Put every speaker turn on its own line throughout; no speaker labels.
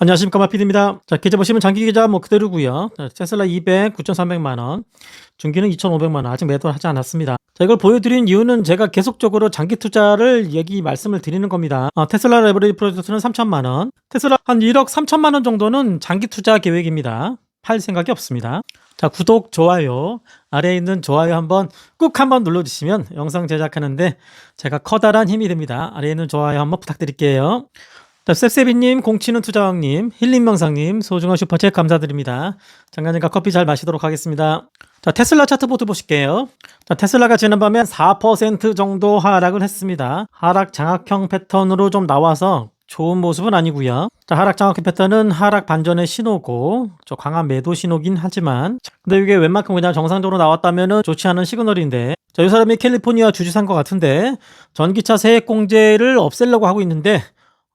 안녕하십니까 마피디입니다. 자 계좌 보시면 장기 계좌 뭐 그대로고요. 자, 테슬라 200 9,300만 원, 중기는 2,500만 원 아직 매도하지 않았습니다. 자 이걸 보여드린 이유는 제가 계속적으로 장기 투자를 얘기 말씀을 드리는 겁니다. 어, 테슬라 레버리지 프로젝트는 3천만 원, 테슬라 한 1억 3천만 원 정도는 장기 투자 계획입니다. 팔 생각이 없습니다. 자 구독 좋아요 아래에 있는 좋아요 한번 꾹 한번 눌러주시면 영상 제작하는데 제가 커다란 힘이 됩니다. 아래에 있는 좋아요 한번 부탁드릴게요. 자, 셉세비님, 공치는 투자왕님, 힐링명상님, 소중한 슈퍼챗 감사드립니다. 장관님과 커피 잘 마시도록 하겠습니다. 자, 테슬라 차트보드 보실게요. 자, 테슬라가 지난밤에 4% 정도 하락을 했습니다. 하락 장악형 패턴으로 좀 나와서 좋은 모습은 아니고요. 자, 하락 장악형 패턴은 하락 반전의 신호고, 저 강한 매도 신호긴 하지만, 근데 이게 웬만큼 그냥 정상적으로 나왔다면은 좋지 않은 시그널인데, 자, 이 사람이 캘리포니아 주지사인 것 같은데, 전기차 세액 공제를 없애려고 하고 있는데,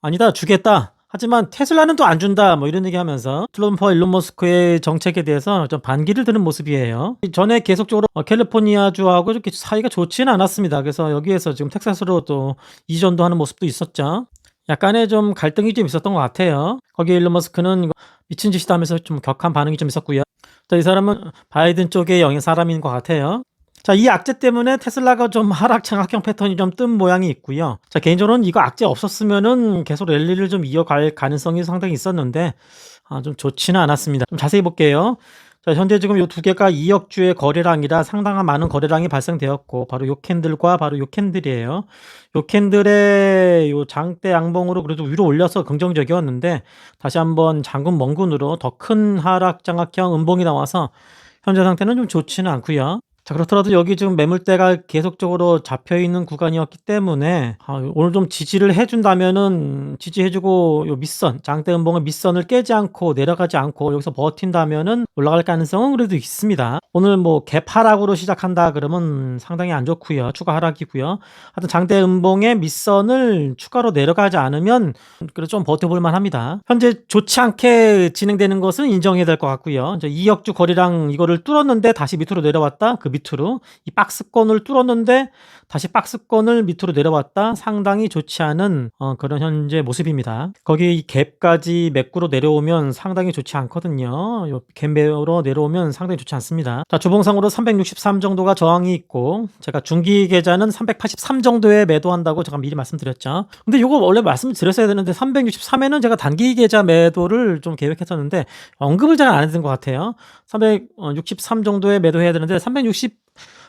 아니다 주겠다. 하지만 테슬라는 또 안 준다. 뭐 이런 얘기 하면서 트럼프와 일론 머스크의 정책에 대해서 좀 반기를 드는 모습이에요. 전에 계속적으로 어, 캘리포니아주하고 이렇게 사이가 좋지는 않았습니다. 그래서 여기에서 지금 텍사스로 또 이전도 하는 모습도 있었죠. 약간의 좀 갈등이 좀 있었던 것 같아요. 거기에 일론 머스크는 미친 짓이다 하면서 좀 격한 반응이 좀 있었고요. 자, 이 사람은 바이든 쪽의 영의 사람인 것 같아요. 자, 이 악재 때문에 테슬라가 좀 하락 장악형 패턴이 좀 뜬 모양이 있고요. 자, 개인적으로는 이거 악재 없었으면은 계속 랠리를 좀 이어갈 가능성이 상당히 있었는데, 아, 좀 좋지는 않았습니다. 좀 자세히 볼게요. 자, 현재 지금 이 두 개가 2억 주의 거래량이라 상당한 많은 거래량이 발생되었고, 바로 요 캔들과 바로 요 캔들이에요. 요 캔들의 요 장대 양봉으로 그래도 위로 올려서 긍정적이었는데, 다시 한번 장군 멍군으로 더 큰 하락 장악형 음봉이 나와서, 현재 상태는 좀 좋지는 않고요. 자 그렇더라도 여기 지금 매물대가 계속적으로 잡혀 있는 구간이었기 때문에 아 오늘 좀 지지를 해 준다면은 지지해 주고 요 밑선 장대 음봉의 밑선을 깨지 않고 내려가지 않고 여기서 버틴다면은 올라갈 가능성은 그래도 있습니다. 오늘 뭐갭 하락으로 시작한다 그러면 상당히 안 좋고요. 추가 하락이고요. 하여튼 장대 음봉의 밑선을 추가로 내려가지 않으면 그래도 좀 버텨 볼 만합니다. 현재 좋지 않게 진행되는 것은 인정해야 될 것 같고요. 이제 2억 주 거리랑 이거를 뚫었는데 다시 밑으로 내려왔다. 그 밑으로 이 박스권을 뚫었는데 다시 박스권을 밑으로 내려왔다 상당히 좋지 않은 어, 그런 현재 모습입니다. 거기 이 갭까지 맥구로 내려오면 상당히 좋지 않거든요. 갭 매로 내려오면 상당히 좋지 않습니다. 자 주봉상으로 363 정도가 저항이 있고 제가 중기 계좌는 383 정도에 매도한다고 제가 미리 말씀드렸죠. 근데 이거 원래 말씀드렸어야 되는데 363에는 제가 단기 계좌 매도를 좀 계획했었는데 언급을 잘안 했던 것 같아요. 363 정도에 매도해야 되는데 360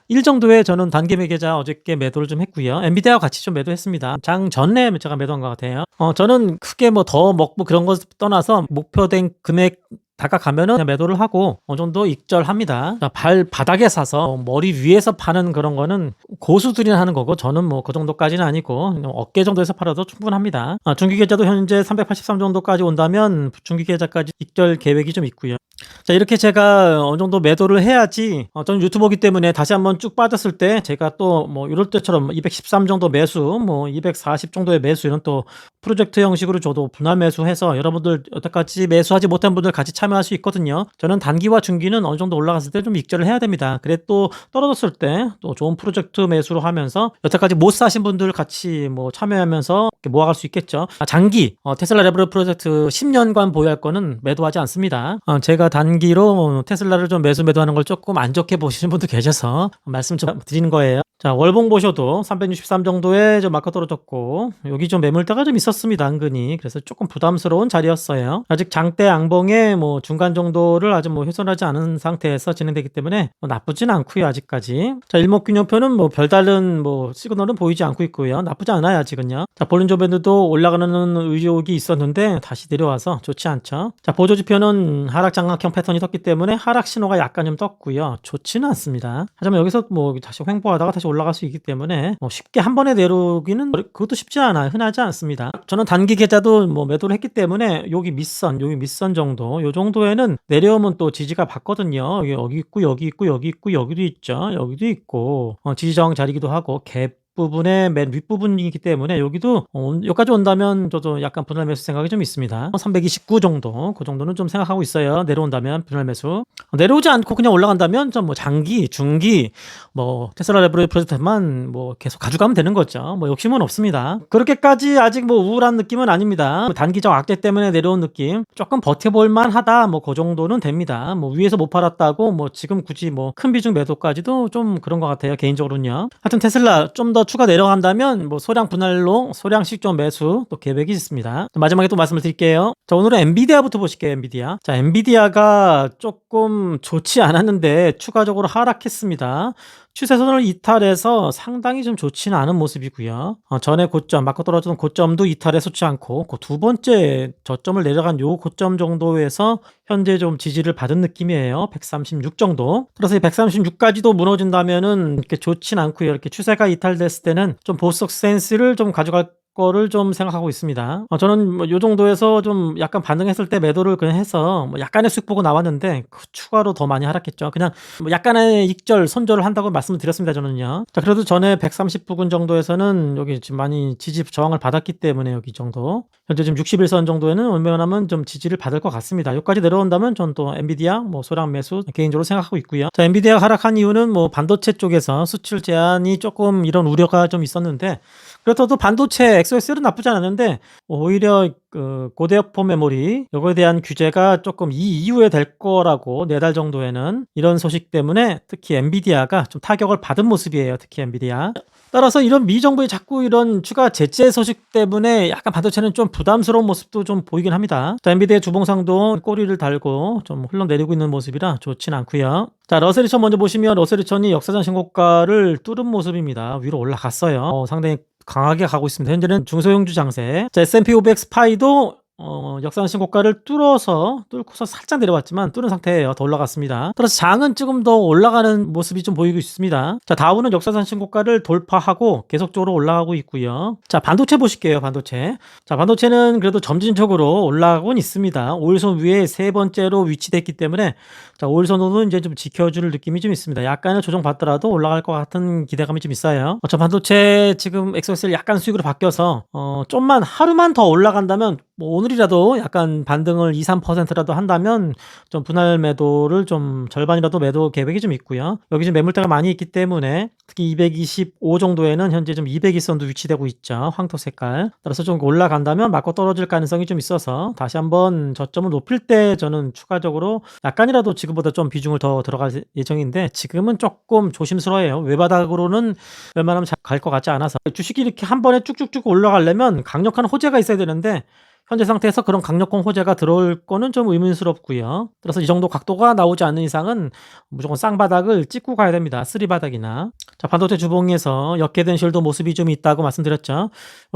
1 정도에 저는 단기 매계자 어저께 매도를 좀 했고요. 엔비디아와 같이 좀 매도했습니다. 장 전에 제가 매도한 것 같아요. 어, 저는 크게 뭐 더 먹고 그런 것 떠나서 목표된 금액 다가가면은 매도를 하고 어느 정도 익절합니다. 자, 발 바닥에 사서 머리 위에서 파는 그런 거는 고수들이나 하는 거고 저는 뭐 그 정도까지는 아니고 어깨 정도에서 팔아도 충분합니다. 아, 중기 계좌도 현재 383 정도까지 온다면 중기 계좌까지 익절 계획이 좀 있고요. 자 이렇게 제가 어느 정도 매도를 해야지 어, 저는 유튜버기 때문에 다시 한번 쭉 빠졌을 때 제가 또 뭐 이럴 때처럼 213 정도 매수 뭐 240 정도의 매수 이런 또 프로젝트 형식으로 저도 분할 매수해서 여러분들 여태까지 매수하지 못한 분들 같이 참여할 수 있거든요. 저는 단기와 중기는 어느 정도 올라갔을 때 좀 익절을 해야 됩니다. 그래 또 떨어졌을 때 또 좋은 프로젝트 매수로 하면서 여태까지 못 사신 분들 같이 뭐 참여하면서 모아갈 수 있겠죠. 아, 장기 어, 테슬라 레버리 프로젝트 10년간 보유할 거는 매도하지 않습니다. 어, 제가 단기로 테슬라를 좀 매수 매도하는 걸 조금 안 좋게 보시는 분도 계셔서 말씀 좀 드리는 거예요. 자, 월봉 보셔도 363 정도에 좀 마커 떨어졌고 여기 좀 매물대가 좀 있었습니다. 은근히. 그래서 조금 부담스러운 자리였어요. 아직 장대 양봉의 뭐 중간 정도를 아직 뭐 훼손하지 않은 상태에서 진행되기 때문에 뭐 나쁘진 않고요. 아직까지. 자, 일목균형표는 뭐 별다른 뭐 시그널은 보이지 않고 있고요. 나쁘지 않아요. 아직은요. 자, 볼린저 밴드도 올라가는 의욕이 있었는데 다시 내려와서 좋지 않죠. 자, 보조지표는 하락 장악 형 패턴이 떴기 때문에 하락 신호가 약간 좀 떴고요. 좋지는 않습니다. 하지만 여기서 뭐 다시 횡보하다가 다시 올라갈 수 있기 때문에 뭐 쉽게 한 번에 내려오기는 그것도 쉽지 않아요. 흔하지 않습니다. 저는 단기 계좌도 뭐 매도를 했기 때문에 여기 밑선, 여기 밑선 정도, 요 정도에는 내려오면 또 지지가 받거든요. 여기 있고 여기 있고 여기 있고 여기도 있죠. 여기도 있고 어, 지지저항 자리기도 하고 갭 부분의 맨 윗부분이기 때문에 여기도 어, 여기까지 온다면 저도 약간 분할 매수 생각이 좀 있습니다. 329 정도 그 정도는 좀 생각하고 있어요. 내려온다면 분할 매수 어, 내려오지 않고 그냥 올라간다면 좀 뭐 장기, 중기 뭐 테슬라 레버리 프로젝트만 뭐 계속 가져가면 되는 거죠. 뭐 욕심은 없습니다. 그렇게까지 아직 뭐 우울한 느낌은 아닙니다. 뭐 단기적 악재 때문에 내려온 느낌 조금 버텨볼 만하다 뭐 그 정도는 됩니다. 뭐 위에서 못 팔았다고 뭐 지금 굳이 뭐 큰 비중 매도까지도 좀 그런 것 같아요 개인적으로는요. 하여튼 테슬라 좀더 추가 내려간다면 뭐 소량 분할로 소량씩 좀 매수 또 계획이 있습니다. 마지막에 또 말씀을 드릴게요. 자 오늘은 엔비디아부터 보실게요 엔비디아. 자 엔비디아가 조금 좋지 않았는데 추가적으로 하락했습니다. 추세선을 이탈해서 상당히 좀 좋지는 않은 모습이고요. 어, 전에 고점, 맞고 떨어지는 고점도 이탈해서 좋지 않고 그 두 번째 저점을 내려간 요 고점 정도에서 현재 좀 지지를 받은 느낌이에요. 136 정도. 그래서 이 136까지도 무너진다면은 이렇게 좋진 않고요. 이렇게 추세가 이탈됐을 때는 좀 보석 센스를 좀 가져갈 거를 좀 생각하고 있습니다. 어, 저는 뭐 요 정도에서 좀 약간 반등했을 때 매도를 그냥 해서 뭐 약간의 수익 보고 나왔는데 그 추가로 더 많이 하락했죠. 그냥 뭐 약간의 익절, 손절을 한다고 말씀을 드렸습니다. 저는요. 자, 그래도 전에 130 부근 정도에서는 여기 지금 많이 지지 저항을 받았기 때문에 여기 정도. 현재 지금 61선 정도에는 웬만하면 좀 지지를 받을 것 같습니다. 여기까지 내려온다면 전 또 엔비디아 뭐 소량 매수 개인적으로 생각하고 있고요. 자, 엔비디아가 하락한 이유는 뭐 반도체 쪽에서 수출 제한이 조금 이런 우려가 좀 있었는데 그렇다고 반도체 XOS는 나쁘지 않았는데 오히려 그 고대역포 메모리 이거에 대한 규제가 조금 이 이후에 될 거라고 네 달 정도에는 이런 소식 때문에 특히 엔비디아가 좀 타격을 받은 모습이에요. 특히 엔비디아. 따라서 이런 미 정부의 자꾸 이런 추가 제재 소식 때문에 약간 반도체는 좀 부담스러운 모습도 좀 보이긴 합니다. 자, 엔비디아 주봉상도 꼬리를 달고 좀 흘러내리고 있는 모습이라 좋진 않고요. 자, 러셀 리천 먼저 보시면 러셀 리천이 역사전 신고가를 뚫은 모습입니다. 위로 올라갔어요. 어, 상당히 강하게 가고 있습니다. 현재는 중소형주 장세. 자, S&P 500 스파이도 어, 역사상 신고가를 뚫어서 뚫고서 살짝 내려왔지만 뚫은 상태예요. 더 올라갔습니다. 따라서 장은 조금 더 올라가는 모습이 좀 보이고 있습니다. 자, 다우는 역사상 신고가를 돌파하고 계속적으로 올라가고 있고요. 자, 반도체 보실게요. 반도체. 자, 반도체는 그래도 점진적으로 올라가곤 있습니다. 5일선 위에 세 번째로 위치됐기 때문에 자, 5일선으로 이제 좀 지켜줄 느낌이 좀 있습니다. 약간의 조정 받더라도 올라갈 것 같은 기대감이 좀 있어요. 어, 저 반도체 지금 엑소셀 약간 수익으로 바뀌어서 어, 좀만 하루만 더 올라간다면 뭐 오늘이라도 약간 반등을 2, 3%라도 한다면 좀 분할 매도를 좀 절반이라도 매도 계획이 좀 있고요. 여기 지금 매물대가 많이 있기 때문에 특히 225 정도에는 현재 좀 200일선도 위치되고 있죠. 황토 색깔. 따라서 좀 올라간다면 맞고 떨어질 가능성이 좀 있어서 다시 한번 저점을 높일 때 저는 추가적으로 약간이라도 지금보다 좀 비중을 더 들어갈 예정인데 지금은 조금 조심스러워요. 외바닥으로는 웬만하면 잘 갈 것 같지 않아서 주식이 이렇게 한 번에 쭉쭉쭉 올라가려면 강력한 호재가 있어야 되는데 현재 상태에서 그런 강력한 호재가 들어올 거는 좀 의문스럽고요. 그래서 이 정도 각도가 나오지 않는 이상은 무조건 쌍바닥을 찍고 가야 됩니다. 쓰리바닥이나. 자, 반도체 주봉에서 역계된 쉴드 모습이 좀 있다고 말씀드렸죠.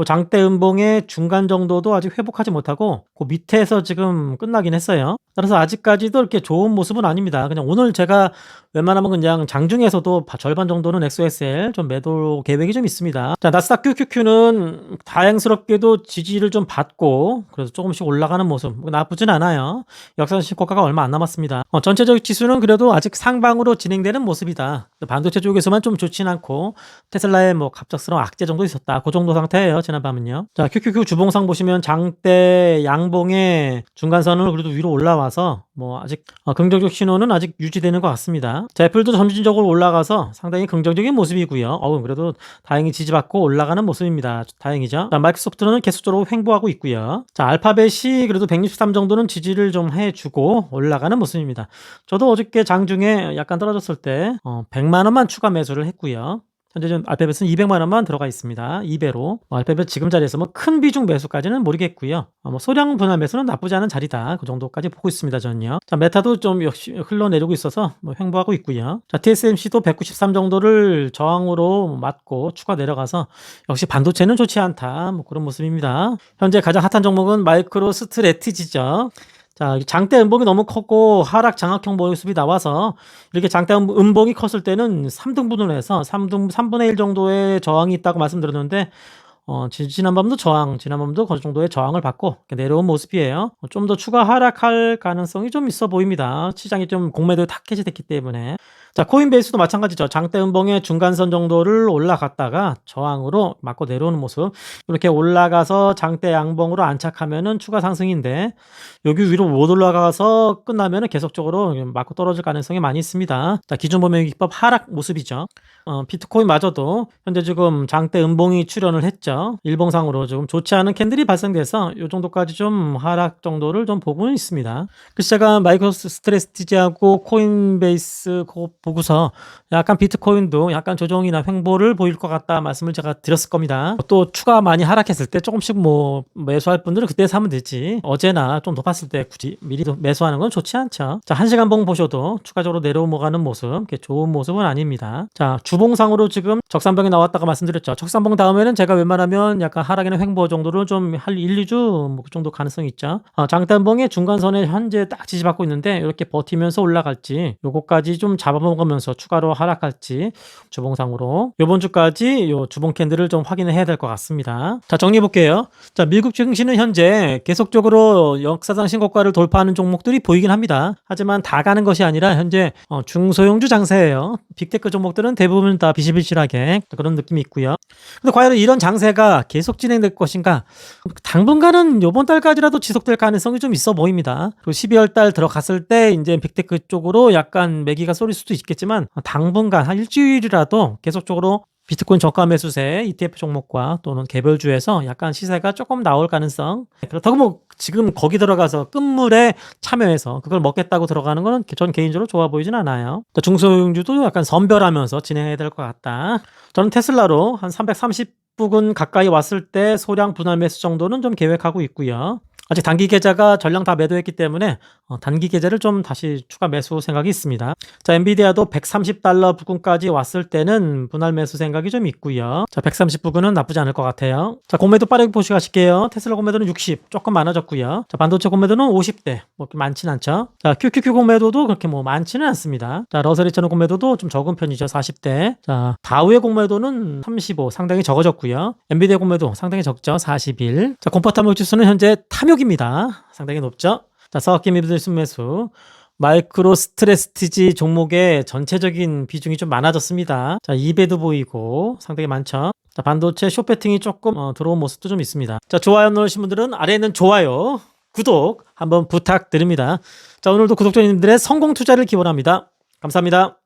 장대 음봉의 중간 정도도 아직 회복하지 못하고 그 밑에서 지금 끝나긴 했어요. 따라서 아직까지도 이렇게 좋은 모습은 아닙니다. 그냥 오늘 제가 웬만하면 그냥 장중에서도 절반 정도는 XOSL 좀 매도 계획이 좀 있습니다. 자, 나스닥 QQQ는 다행스럽게도 지지를 좀 받고 그래서 조금씩 올라가는 모습 뭐 나쁘진 않아요. 역사상 신고가가 얼마 안 남았습니다. 어, 전체적 지수는 그래도 아직 상방으로 진행되는 모습이다. 반도체 쪽에서만 좀 좋진 않고 테슬라의 뭐 갑작스러운 악재 정도 있었다. 그 정도 상태예요. 지난밤은요. 자, QQQ 주봉상 보시면 장대 양봉의 중간선을 그래도 위로 올라와서 뭐 아직 어, 긍정적 신호는 아직 유지되는 것 같습니다. 자, 애플도 점진적으로 올라가서 상당히 긍정적인 모습이고요. 어우, 그래도 다행히 지지받고 올라가는 모습입니다. 다행이죠. 자, 마이크로소프트는 계속적으로 횡보하고 있고요. 자, 알파벳이 그래도 163 정도는 지지를 좀 해주고 올라가는 모습입니다. 저도 어저께 장중에 약간 떨어졌을 때 어, 100만 원만 추가 매수를 했고요. 현재 좀 알파벳은 200만 원만 들어가 있습니다. 2배로. 뭐 알파벳 지금 자리에서 뭐 큰 비중 매수까지는 모르겠고요. 어, 뭐 소량 분할 매수는 나쁘지 않은 자리다. 그 정도까지 보고 있습니다. 저는요. 자, 메타도 좀 역시 흘러내리고 있어서 뭐 횡보하고 있고요. 자, TSMC도 193 정도를 저항으로 맞고 추가 내려가서 역시 반도체는 좋지 않다. 뭐 그런 모습입니다. 현재 가장 핫한 종목은 마이크로 스트레티지죠. 자, 장대 음봉이 너무 컸고 하락 장악형 모습이 나와서 이렇게 장대 음, 음봉이 컸을 때는 3등분을 해서 3등 3분의 1 정도의 저항이 있다고 말씀드렸는데 어, 지- 지난밤도 저항, 지난밤도 그 정도의 저항을 받고 내려온 모습이에요. 좀 더 추가 하락할 가능성이 좀 있어 보입니다. 시장이 좀 공매도 다 해제됐기 때문에. 자, 코인베이스도 마찬가지죠. 장대 음봉의 중간선 정도를 올라갔다가 저항으로 맞고 내려오는 모습. 이렇게 올라가서 장대 양봉으로 안착하면은 추가 상승인데 여기 위로 못 올라가서 끝나면은 계속적으로 맞고 떨어질 가능성이 많이 있습니다. 자, 기준 범위 기법 하락 모습이죠. 어, 비트코인마저도 현재 지금 장대 음봉이 출현을 했죠. 일봉상으로 조금 좋지 않은 캔들이 발생돼서 이 정도까지 좀 하락 정도를 좀 보고는 있습니다. 그래서 제가 마이크로 스트레스티지하고 코인베이스 그거 보고서 약간 비트코인도 약간 조정이나 횡보를 보일 것 같다 말씀을 제가 드렸을 겁니다. 또 추가 많이 하락했을 때 조금씩 뭐 매수할 분들은 그때 사면 되지. 어제나 좀 높았을 때 굳이 미리 매수하는 건 좋지 않죠. 자, 한 시간 봉 보셔도 추가적으로 내려오가는 모습, 좋은 모습은 아닙니다. 자, 주봉상으로 지금 적산봉이 나왔다가 말씀드렸죠. 적산봉 다음에는 제가 웬만하면 약간 하락이나 횡보 정도를 좀할 1, 2주 뭐그 정도 가능성이 있죠. 어, 장단봉의 중간선에 현재 딱 지지받고 있는데 이렇게 버티면서 올라갈지 요거까지 좀 잡아 먹으면서 추가로 하락할지 주봉상으로 요번 주까지 요 주봉 캔들을 좀 확인을 해야 될 것 같습니다. 자 정리해 볼게요. 자 미국 증시는 현재 계속적으로 역사상 신고가를 돌파하는 종목들이 보이긴 합니다. 하지만 다 가는 것이 아니라 현재 어, 중소형주 장세예요. 빅테크 종목들은 대부분 다 비실비실하게 그런 느낌이 있고요. 근데 과연 이런 장세가 계속 진행될 것인가? 당분간은 요번 달까지라도 지속될 가능성이 좀 있어 보입니다. 그리고 12월 달 들어갔을 때 이제 빅테크 쪽으로 약간 매기가 쏠릴 수도 있 겠지만 당분간 한 일주일이라도 계속적으로 비트코인 저가 매수세 ETF 종목과 또는 개별주에서 약간 시세가 조금 나올 가능성. 그렇다고 뭐 지금 거기 들어가서 끝물에 참여해서 그걸 먹겠다고 들어가는 거는 전 개인적으로 좋아 보이진 않아요. 또 중소형주도 약간 선별하면서 진행해야 될 것 같다. 저는 테슬라로 한 330 부근 가까이 왔을 때 소량 분할 매수 정도는 좀 계획하고 있고요. 아직 단기 계좌가 전량 다 매도했기 때문에 어, 단기 계좌를 좀 다시 추가 매수 생각이 있습니다. 자, 엔비디아도 130달러 부근까지 왔을 때는 분할 매수 생각이 좀 있고요. 자, 130 부근은 나쁘지 않을 것 같아요. 자, 공매도 빠르게 보시고 가실게요. 테슬라 공매도는 60, 조금 많아졌고요. 자, 반도체 공매도는 50대, 뭐 많진 않죠. 자, QQQ 공매도도 그렇게 뭐 많지는 않습니다. 자, 러셀리처는 공매도도 좀 적은 편이죠. 40대. 자, 다우의 공매도는 35, 상당히 적어졌고요. 엔비디아 공매도 상당히 적죠. 41. 자, 콤포타물 지수는 현재 탐욕입니다. 상당히 높죠. 자, 서학기 미들 순매수. 마이크로 스트레스티지 종목의 전체적인 비중이 좀 많아졌습니다. 자, 2배도 보이고 상당히 많죠. 자, 반도체 숏배팅이 조금 어, 들어온 모습도 좀 있습니다. 자, 좋아요 누르신 분들은 아래에 있는 좋아요, 구독 한번 부탁드립니다. 자, 오늘도 구독자님들의 성공 투자를 기원합니다. 감사합니다.